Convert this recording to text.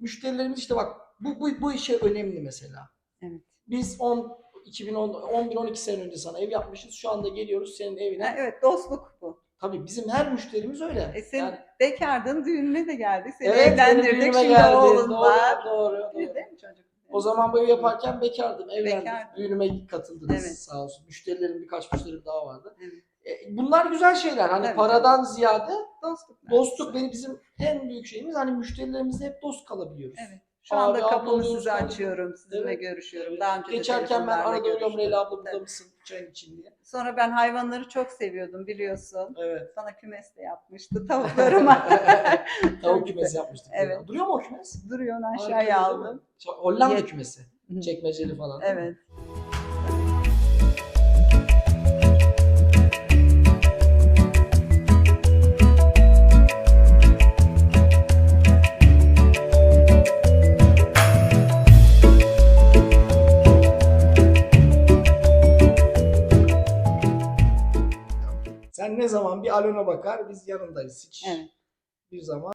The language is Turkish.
müşterilerimiz işte bak bu, bu, bu işe önemli mesela. Evet. Biz 10 2010 11 12 sene önce sana ev yapmışız. Şu anda geliyoruz senin evine. Ha, evet dostluk bu. Tabii bizim her müşterimiz öyle. E sen Yani- bekardın düğününe de geldik. Seni Evet, evlendirdik. Şimdi geldi. oğlun Doğru, var. Doğru, doğru. Değil mi çocuk? O zaman bu ev yaparken bekardım, evlendik. Bekardın. Düğünüme katıldınız Evet. sağ olsun. Müşterilerim birkaç müşterim daha vardı. Evet. E, bunlar güzel şeyler. Hani Evet. paradan ziyade Dostluk. dostluk benim bizim en büyük şeyimiz. Hani müşterilerimizle hep dost kalabiliyoruz. Evet. Şu Abi, anda kapımı size açıyorum. Sizinle Evet. görüşüyorum. Daha önce de Geçerken ben arada görüştüm. Leyla abla burada mısın? Çayın için diye. Sonra ben hayvanları çok seviyordum biliyorsun. Evet. Sana kümes de yapmıştı tavuklarıma. Tavuk kümesi yapmıştık. Evet. Duruyor mu o kümes? Duruyor onu aşağıya aldım. Hollanda kümesi. Çekmeceli falan. Evet. Sen ne zaman bir Alona bakar biz yanındayız hiç. Evet. Bir zaman